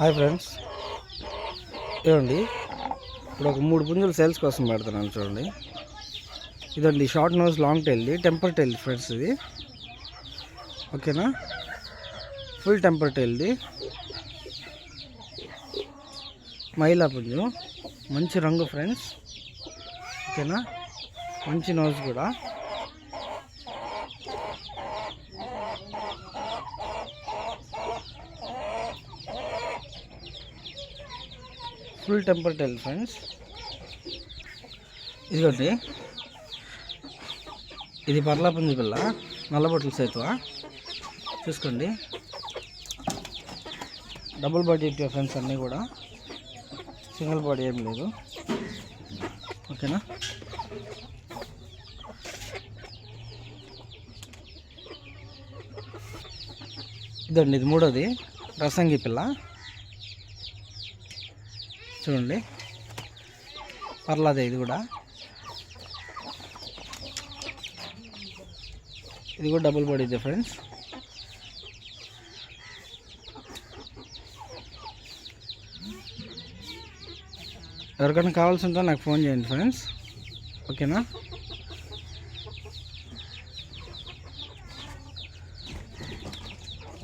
Hi friends. ఏమండి? ఇప్పుడు ఒక మూడు పుంజులు సేల్స్ కోసం పెడుతున్నాను చూడండి. ఇదండి షార్ట్ నోస్ లాంగ్ టైల్ది టెంపర్ టైల్ ఫ్రెండ్స్ ఇది. ఓకేనా? ఫుల్ టెంపర్ టైల్ది మైలా పుంజు మంచి రంగు ఫ్రెండ్స్. ఓకేనా? మంచి నోస్ కూడా. Full temper tail friends. ఇదిగోండి. ఇది పర్లా పుంజి పిల్ల నల్లబొట్ల సేతువ? చూసుకోండి. డబుల్ బాడీ ఫ్రెండ్స్ అన్నీ కూడా. సింగిల్ బాడీ ఏం లేదు. ఓకేనా? ఇదండి ఇది మూడోది. రసంగి పిల్ల. చూడండి. పర్లాదే ఇది కూడా. ఇది కూడా డబుల్ బాడీ ఫ్రెండ్స్ ఎవరికైనా కావాల్సి ఉంటే నాకు ఫోన్ చేయండి ఫ్రెండ్స్ ఓకేనా?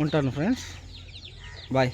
ఉంటాను ఫ్రెండ్స్ బాయ్